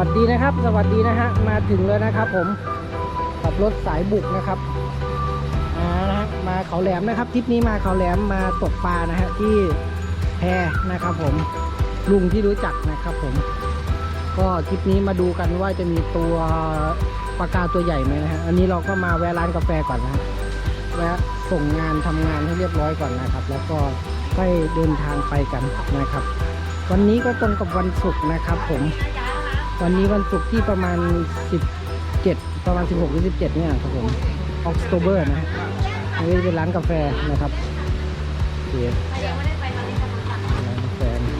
สวัสดีนะครับ สวัสดีนะฮะ มาถึงแล้วนะครับ ผมขับรถสายบุกนะครับอ่านะฮะมาเขาแหลมนะครับทริปนี้มาเขาแหลมมาตกปลานะฮะที่แพนะครับ ผมลุงที่รู้จักนะครับ ผม ก็ทริปนี้มาดูกันว่าจะมีตัวปลากาตัวใหญ่ไหมนะฮะอันนี้เราก็มาแวะร้านกาแฟก่อนนะแวะส่งงานทำงานให้เรียบร้อยก่อนนะครับ แล้วก็ค่อยเดินทางไปกันนะครับ วันนี้ก็ตรงกับวันศุกร์นะครับ ผม วันนี้วันศุกร์ที่ประมาณ 17 ประมาณ 16 หรือ 17 เนี่ยครับผมออกโตเบอร์นะอันนี้เป็นร้านกาแฟนะครับโอเคร้านกาแฟนะ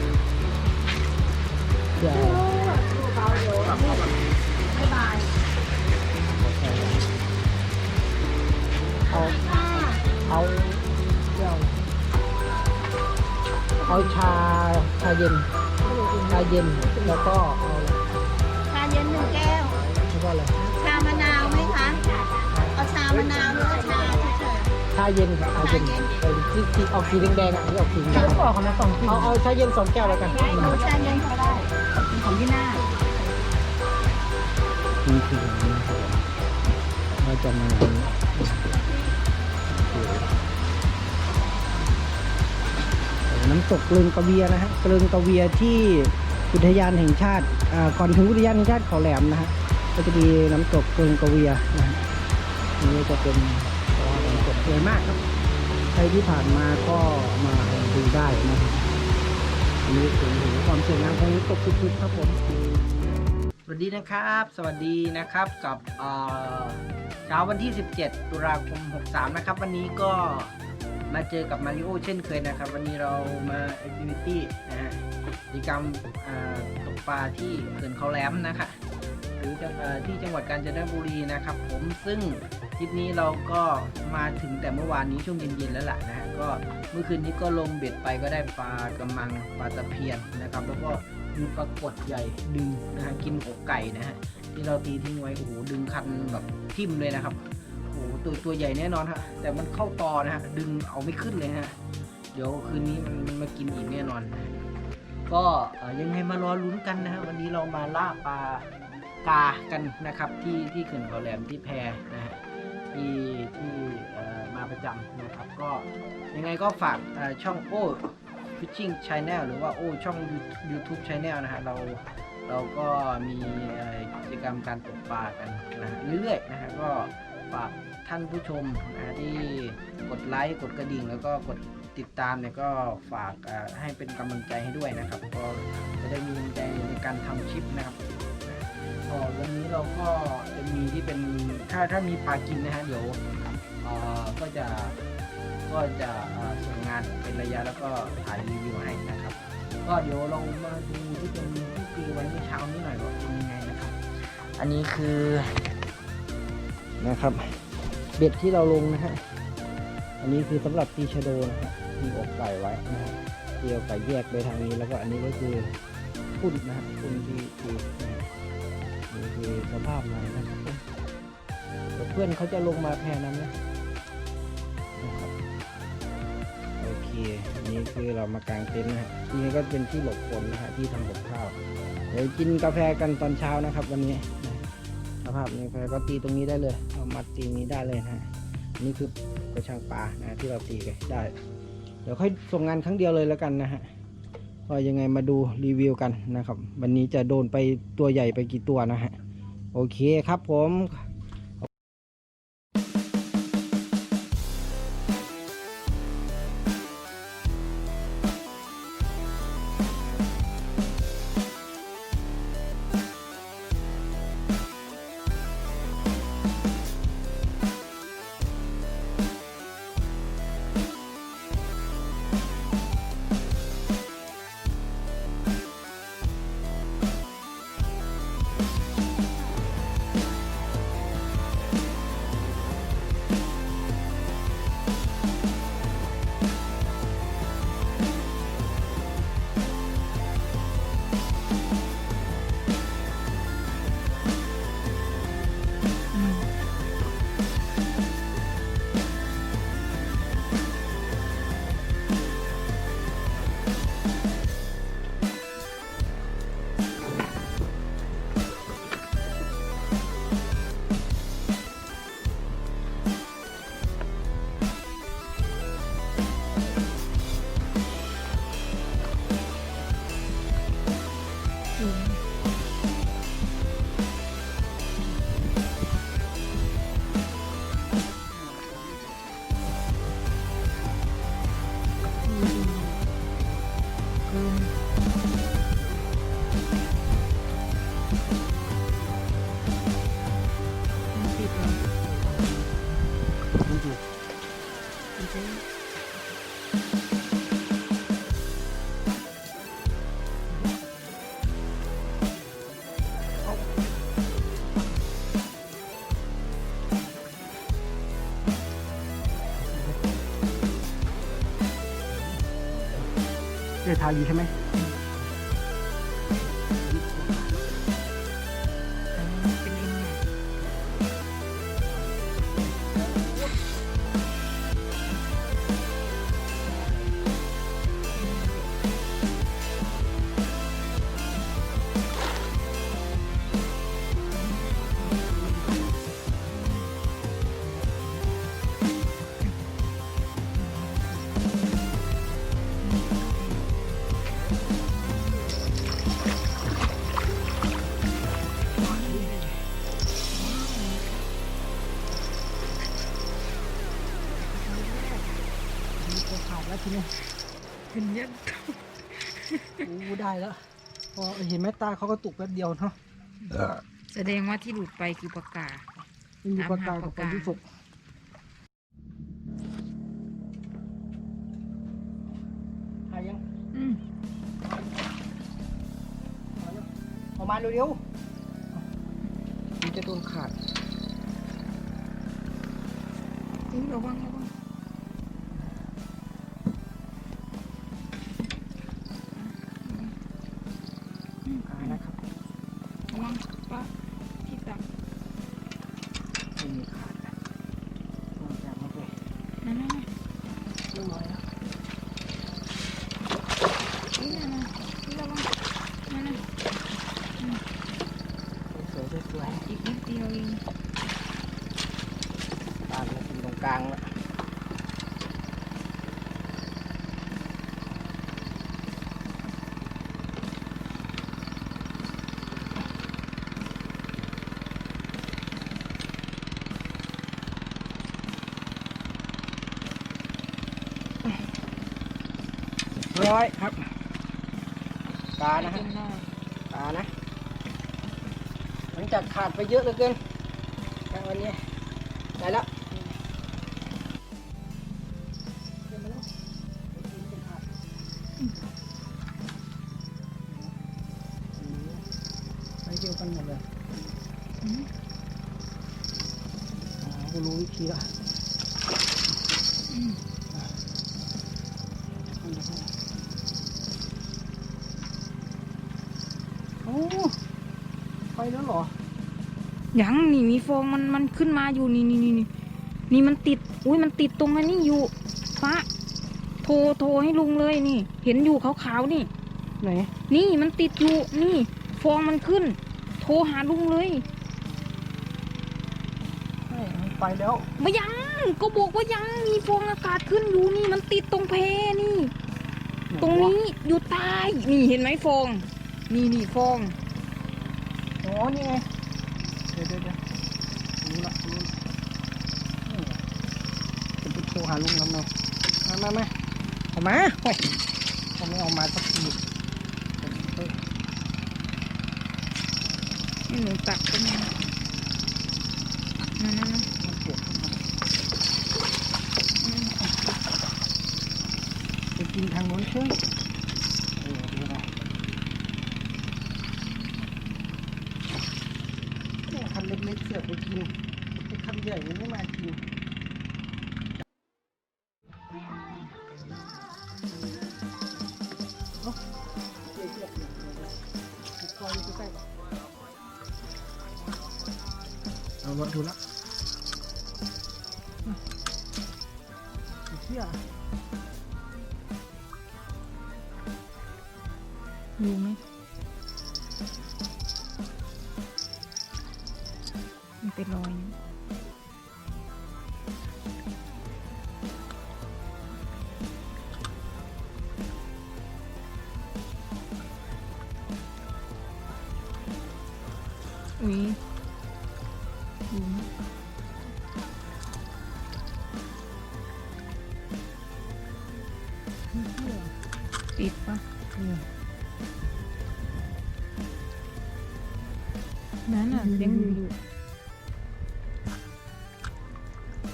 จะเอาเอาเจ้าเอาชาชาเย็นชาเย็นแล้วก็เอา มะนาวหรือว่าชาเฉย ชาเย็นครับชาเย็น เออที่ที่ออกสีแดงๆอะที่ออกสีแดงๆออกมาสองเอาเอาชาเย็นสองแก้วแล้วกันเอาชาเย็นก็ได้ของที่หน้านี่คือร้านนะครับผมเราจะมาน้ำตกกลึงกระเวียนะฮะกลึงกระเวียที่อุทยานแห่งชาติอ่าก่อนถึงอุทยานแห่งชาติเขาแหลมนะฮะก็จะมีน้ำตกกลึงกระเวียนะฮะ นี่จะเป็นน้ำตกสวยมากครับ ใครที่ผ่านมาก็มาดูได้นะครับอันนี้คือความสวยงามของน้ำตกสุดๆครับผมสวัสดีนะครับ สวัสดีนะครับกับเช้าวันที่ 17 ตุลาคม 63 นะครับ วันนี้ก็มาเจอกับมาริโอเช่นเคยนะครับ วันนี้เรามาแอคทิวิตี้นะฮะกิจกรรมตกปลาที่เขื่อนเขาแหลมนะคะหรือที่จังหวัดกาญจนบุรีนะครับ ผมซึ่ง ทริปนี้เราก็มาถึงแต่เมื่อวานนี้ช่วงเย็นๆแล้วล่ะนะฮะก็เมื่อคืนนี้ก็ลงเบ็ดไปก็ได้ปลากระมังปลาตะเพียนนะครับ แล้วก็มีปลากดใหญ่ดึงนะฮะกินอกไก่นะฮะที่เราตีทิ้งไว้โอ้โหดึงคันแบบทิ่มเลยนะครับโอ้โหตัวตัวใหญ่แน่นอนฮะแต่มันเข้าตอนะฮะดึงเอาไม่ขึ้นเลยฮะเดี๋ยวคืนนี้มันมันมากินอีกแน่นอน ก็ยังไงมารอลุ้นกันนะฮะวันนี้เรามาล่าปลากากันนะครับที่ที่เขื่อนเขาแหลมที่แพนะฮะ ที่ที่มาประจำนะครับ ก็ยังไงก็ฝากช่องโอ้ Fishing Channel หรือว่าโอ้ช่อง YouTube Channel นะฮะเราเราก็มีกิจกรรมการตกปลากันนะเรื่อยๆนะฮะก็ฝากท่านผู้ชมนะที่กดไลค์กดกระดิ่ง แล้วก็กดติดตามเนี่ยก็ฝากให้เป็นกำลังใจให้ด้วยนะครับ ก็จะได้มีกำลังใจในการทำคลิปนะครับ ก็วันนี้เราก็จะมีที่เป็นถ้าถ้ามีปลากินนะฮะเดี๋ยวเอ่อก็จะก็จะเอ่อส่งงานเป็นระยะแล้วก็ถ่ายรีวิวให้นะครับ ก็เดี๋ยวเรามาดูที่เป็นที่ตีไว้เมื่อเช้านี้หน่อยว่าเป็นยังไงนะครับ อันนี้คือนะครับ เบ็ดที่เราลงนะฮะอันนี้คือสำหรับตีชะโดนะฮะมีอกไก่ไว้นะฮะตีอกไก่แยกไปทางนี้แล้วก็อันนี้ก็คือพุ่นนะฮะพุ่นที่ตีนะ ฮะนี่คือสภาพมันนะครับเดี๋ยวเพื่อนเขาจะลงมาแพนั้นนะนะครับโอเคนี่คือเรามากางเต็นท์นะฮะที่นี่ก็เป็นที่หลบฝนนะฮะที่ทำกับข้าวเดี๋ยวกินกาแฟกันตอนเช้านะครับ วันนี้สภาพนี้กาแฟก็ตีตรงนี้ได้เลยเอามัดตีนี้ได้เลยนะฮะนนี่คือกระชังปลานะที่เราตีไปได้ เดี๋ยวค่อยส่งงานครั้งเดียวเลยแล้วกันนะฮะก็ยังไงมาดูรีวิวกันนะครับ วันนี้จะโดนไปตัวใหญ่ไปกี่ตัวนะฮะ โอเคครับผม ทาอยู่ใช่ไหม อู้ได้แล้วพอเห็นไหมตาเขาก็ตุกแป๊บเดียวเนาะแสดงว่าที่หลุดไปคือปากกาไม่มีปากกากับคนที่สุกหายังอืมออกมาเร็วๆมันจะโดนขาดอุ๊ยระวังระวัง ลางแล้วร้อยครับปลานะฮะจนได้ปลานะหลังจากขาดไปเยอะเหลือเกินกลางวันนี้ได้แล้ว อ๋อกูรู้วิธีละอืมโอ้ไปแล้วเหรอ ยังนี่มีฟองมันมันขึ้นมาอยู่นี่นี่นี่นี่นี่มันติด อุ้ยมันติดตรงอันนี้อยู่ฟ้าโทรโทรให้ลุงเลยนี่ เห็นอยู่ขาวๆนี่ ไหน นี่มันติดอยู่นี่ ฟองมันขึ้น โทรหาลุงเลย ไม่มันไปแล้วมายัง ก็บอกว่ายังมีฟองอากาศขึ้นอยู่นี่มันติดตรงเพนี่ ตรงนี้อยู่ใต้นี่เห็นไหมฟอง นี่นี่ฟองอ๋อนี่ไงเดี๋ยวเดี๋ยวเดี๋ยวรู้ละรู้ละนี่จะไปโทรหาลุงทำไมมามามาออกมาเฮ้ยเขาไม่ออกมาสักทีเฮ้ยให้หนูตักก็มานั่นนั่นนั่น มันเจ็บไป กินทางโน้นเชื่อคันเล็กๆเสือไปกินไอ้คันใหญ่มันไม่มากิน อุ้ยดูนะติดปะนั่นน่ะยังอยู่อยู่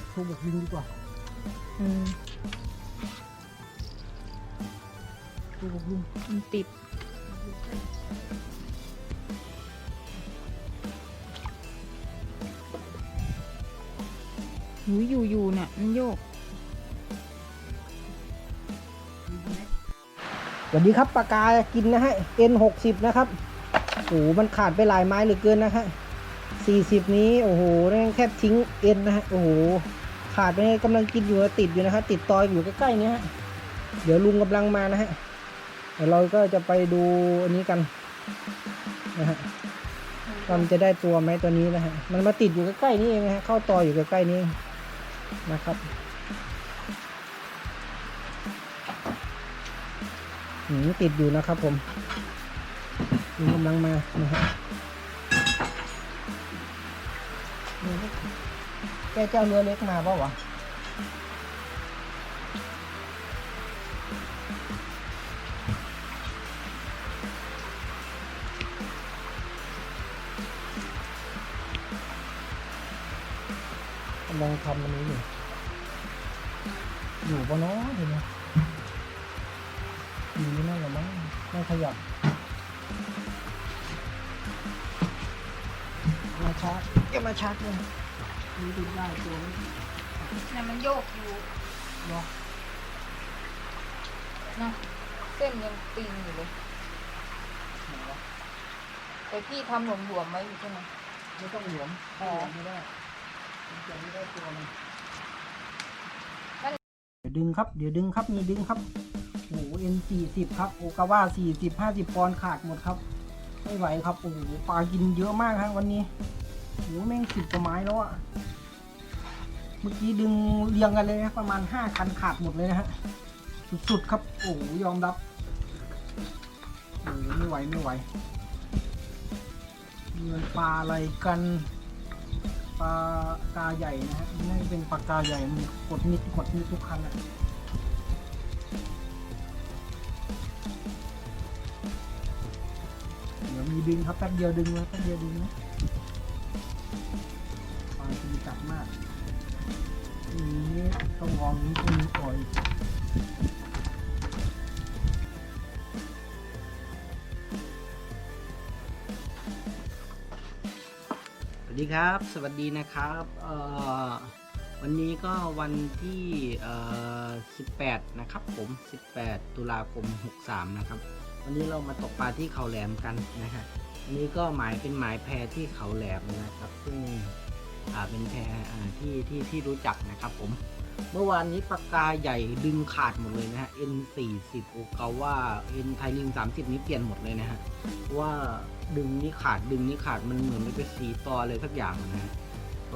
โทรบอกลิงดีกว่าเออโทรบอกลุงมันติด หูอยู่อยู่เนี่ยมันโยกสวัสดีครับปากกากินนะฮะ N หกสิบนะครับโอ้โหมันขาดไปหลายไม้เหลือเกินนะฮะสี่สิบนี้โอ้โหแม่งแทบทิ้ง N นะฮะโอ้โหขาดไปกำลังกินอยู่ติดอยู่นะฮะติดตอยอยู่ใกล้ๆเนี้ฮะเดี๋ยวลุงกำลังมานะฮะเดี๋ยวเราก็จะไปดูอันนี้กันนะฮะมันจะได้ตัวไหมตัวนี้นะฮะมันมาติดอยู่ใกล้ๆนี่เองนะฮะเข้าตอยอยู่ใกล้ๆนี่เอง นะครับ หืมติดอยู่นะครับผมลุงกำลังมานะฮะแกเจ้าเรือเล็กมาเปล่าวะำลังทำอันนี้อยู่อยู่ปะเนาะเดี๋ยวนะอยู่นี่นั่นแหละมั้งไม่ขยับมาชาร์จจะมาชาร์จเลยนี่ดูได้ตัวนี้เนี่ยมันโยกอยู่เนาะนะเส้นยังตีนอยู่เลยแต่พี่ทำหลวมๆไว้อยู่ใช่ไหมไม่ต้องหลวมอ๋อไม่ได้ เดี๋ยวดึงครับ เดี๋ยวดึงครับ มีดึงครับโอ้โห N สี่สิบครับ โอกาว่าสี่สิบห้าสิบปอนด์ขาดหมดครับ ไม่ไหวครับ โอ้โห ปลากินเยอะมากครับวันนี้โอ้โหแม่งสิบกว่าไม้แล้วอะเมื่อกี้ดึงเรียงกันเลยนะประมาณห้าคันขาดหมดเลยนะฮะ สุดๆครับ โอ้โห ยอมรับโอ้โหไม่ไหว ไม่ไหวเงินปลาอะไรกัน ปลากาใหญ่นะฮะนี่เป็นปลากาใหญ่มันกดนิดกดนิดทุกคันอะเดี๋ยวมีดึงครับแป๊บเดียวดึงนะแป๊บเดียวดึงนะปลาตีจับมากนี้ต้องลองนี้ตรงนี้ก่อน สวัสดีครับ สวัสดีนะครับวันนี้ก็วันที่ 18 นะครับผม 18 ตุลาคม 63 นะครับ วันนี้เรามาตกปลาที่เขาแหลมกันนะครับอันนี้ก็หมายเป็นหมายแพที่เขาแหลมนะครับ ซึ่งเป็นแพที่ที่ที่รู้จักนะครับผม เมื่อวานนี้ปากกาใหญ่ดึงขาดหมดเลยนะฮะ N40 โอกาว่า N ไทลิง30 นี้เปลี่ยนหมดเลยนะฮะว่าดึงนี่ขาดดึงนี่ขาดมันเหมือนมันเป็นสีต่อเลยสักอย่างนะฮะ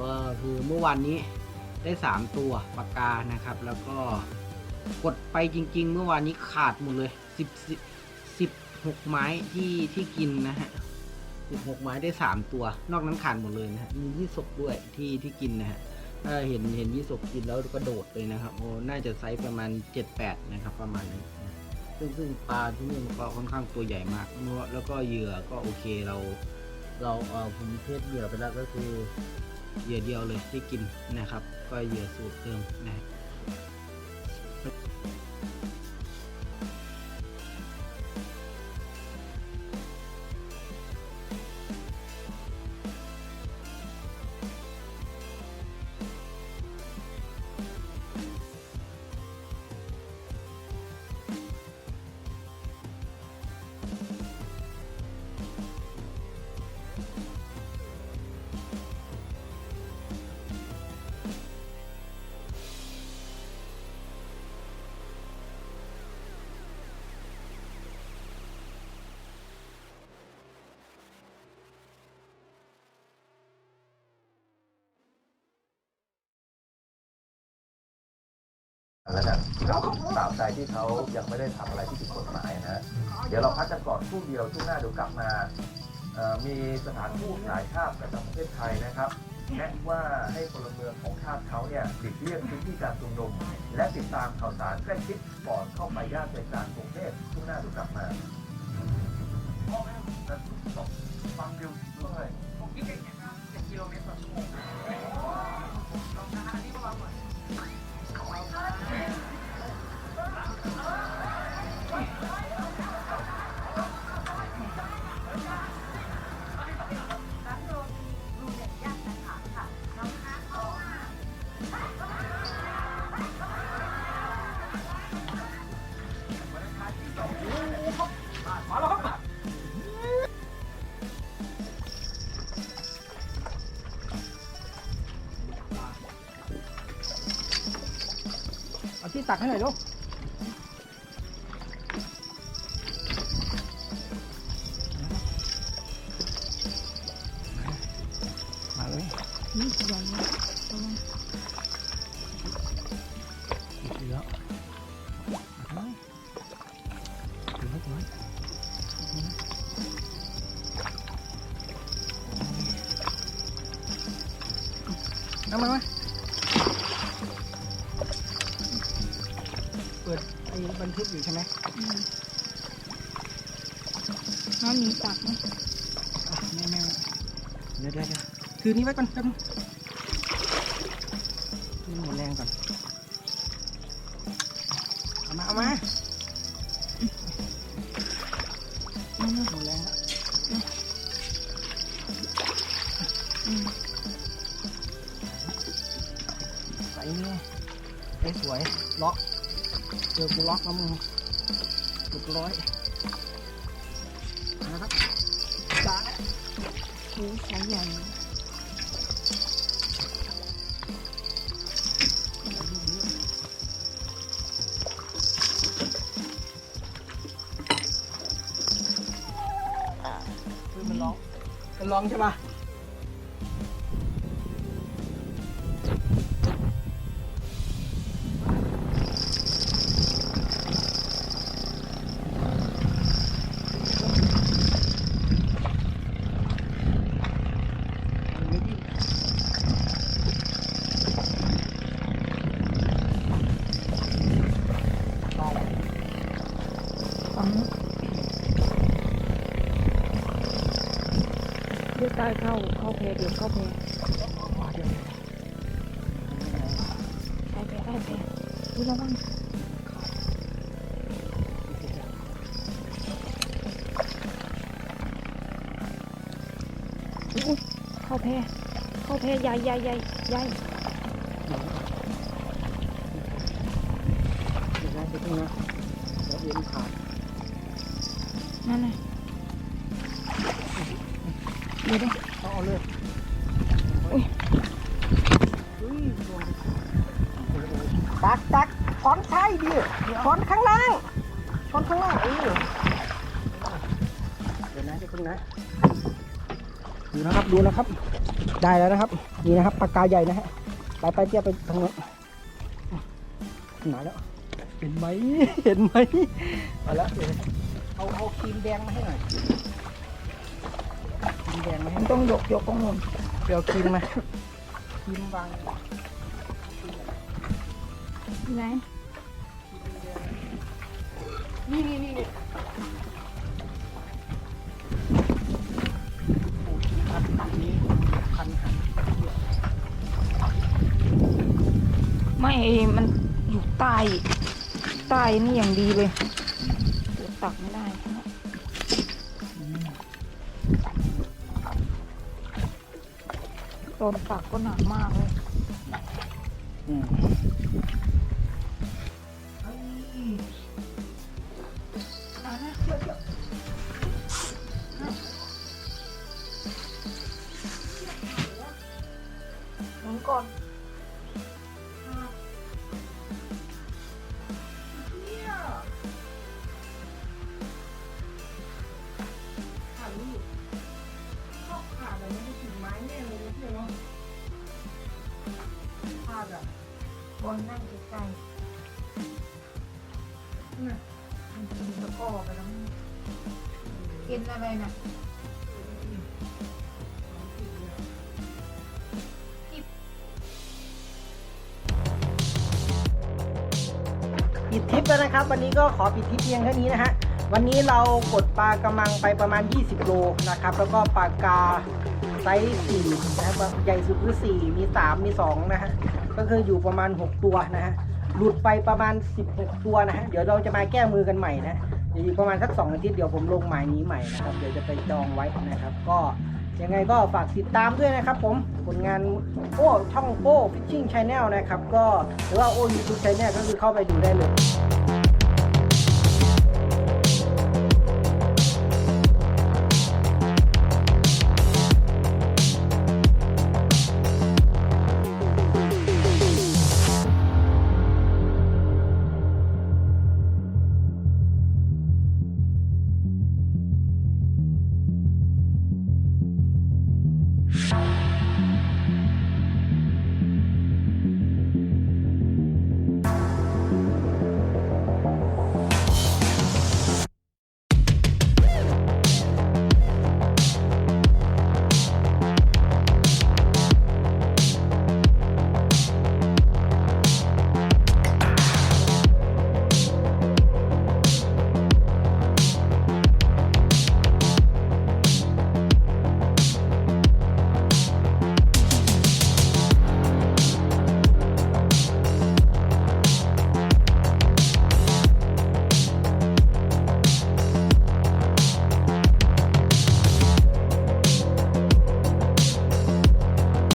ก็คือเมื่อวานนี้ได้สามตัวปากกานะครับ แล้วก็กดไปจริง ๆ เมื่อวานนี้ขาดหมดเลยสิบสิบสิบหกไม้ที่ที่กินนะฮะสิบหกไม้ได้สามตัวนอกนั้นขาดหมดเลยนะฮะมียี่สกด้วยที่ที่กินนะฮะ ถ้าเห็นเห็นยี่สกกินแล้วก็โดดเลยนะครับโอ้น่าจะไซส์ประมาณเจ็ดแปดนะครับ ประมาณนี้ซึ่งซึ่งปลาที่นี่มันก็ค่อนข้างตัวใหญ่มากเนื้อแล้วก็เหยื่อก็โอเคเรา เราเออผมเทสเหยื่อไปแล้วก็คือเหยื่อเดียวเลยที่กินนะครับ ก็เหยื่อสูตรเดิมนะ แล้วกันครับตาบใดที่เขายังไม่ได้ทำอะไรที่ผิดกฎหมายนะฮะเดี๋ยวเราพักกันก่อนคู่เดียวช่วงหน้าเดี๋ยวกลับมามีสถานทูตหลายชาติประจำประเทศไทยนะครับแนะว่าให้พลเมืองของชาติเขาเนี่ยหลีกเลี่ยงพื้นที่การชุมนุมและติดตามข่าวสารใกล้ชิดก่อนเข้าไปย่านใจกลางกรุงเทพทุกหน้าเดูกลับมาฟังเร็วด้วยเอาที่ ตักให้หน่อยลูกมาเลยนี่ใหญ่เลยระวังเยอะมาเลยถือไว้ถือไว้เอามามาเไอ้บันทึกอยู่ใช่ไหมอืมน้ำหนีตักไหมอะแม่แม่เดี๋ยวเดี๋ยวเดี๋ยวถือนี้ไว้ก่อนแป๊บนึงนี่หมดแรงก่อน มึงเรียบร้อยนะครับจ้าโอ้สายใหญ่คือมันร้องมันร้องใช่ปะังเดี๋ยวตายเข้าเข้าแพเดี๋ยวเข้าแพอ๋อเดี๋ยวใช่แพใช่แพดูระวังเข้าแพเข้าแพใหญ่ใหญ่ใหญ่ใหญ่ ตักตักช้อนใช่ดิช้อนข้างล่างช้อนข้างล่างเออเดี๋ยวนะเดี๋ยวเพิ่งนะดูนะครับดูนะครับ ได้แล้วนะครับ นี่นะครับปากกาใหญ่นะฮะไปไปเทียบไปทางโน้นมาแล้ว เห็นไหมเห็นไหมมาแล้วเดี๋ยวเอาเอาครีมแดงมาให้หน่อยครีมแดงมาให้มันหน่อยต้องยกยกข้างบนเดี๋ยวครีมมาครีมวางที่ ไหนนี่นี่นี่นี่โอ้ชิ้นพันนี้พันหันไม่ไอ้มันอยู่ใต้ใต้นี่อย่างดีเลยเดี๋ยวตักไม่ได้นะตอนตักก็หนักมากเลยามีชอบขาดอะไรไม่ถึงไม้แน่เลยเพื่อนเนาะขาดอะบอลนั่งใกล้ๆน่ะมันจะมีตะกร้อไปแล้วกินอะไรน่ะปิดทิปแล้วนะครับ วันนี้ก็ขอปิดทิปเพียงแค่นี้นะฮะ วันนี้เรากดปลากระมังไปประมาณ 20 โลนะครับ แล้วก็ปลากาไซส์4นะครับใหญ่สุดคือ 4 มี 3 มี 2 นะฮะ ก็คืออยู่ประมาณ 6 ตัวนะฮะ หลุดไปประมาณ 16 ตัวนะฮะ เดี๋ยวเราจะมาแก้มือกันใหม่นะเดี๋ยวอีกประมาณสัก2อาทิตย์เดี๋ยวผมลงหมายนี้ใหม่นะครับ เดี๋ยวจะไปจองไว้นะครับ ก็ยังไงก็ฝากติดตามด้วยนะครับผม ผลงานโอ้ช่องโอ้ฟิชชิ่งชาแนลนะครับ ก็หรือว่าโอ้ยูทูบชาแนลก็คือเข้าไปดูได้เลย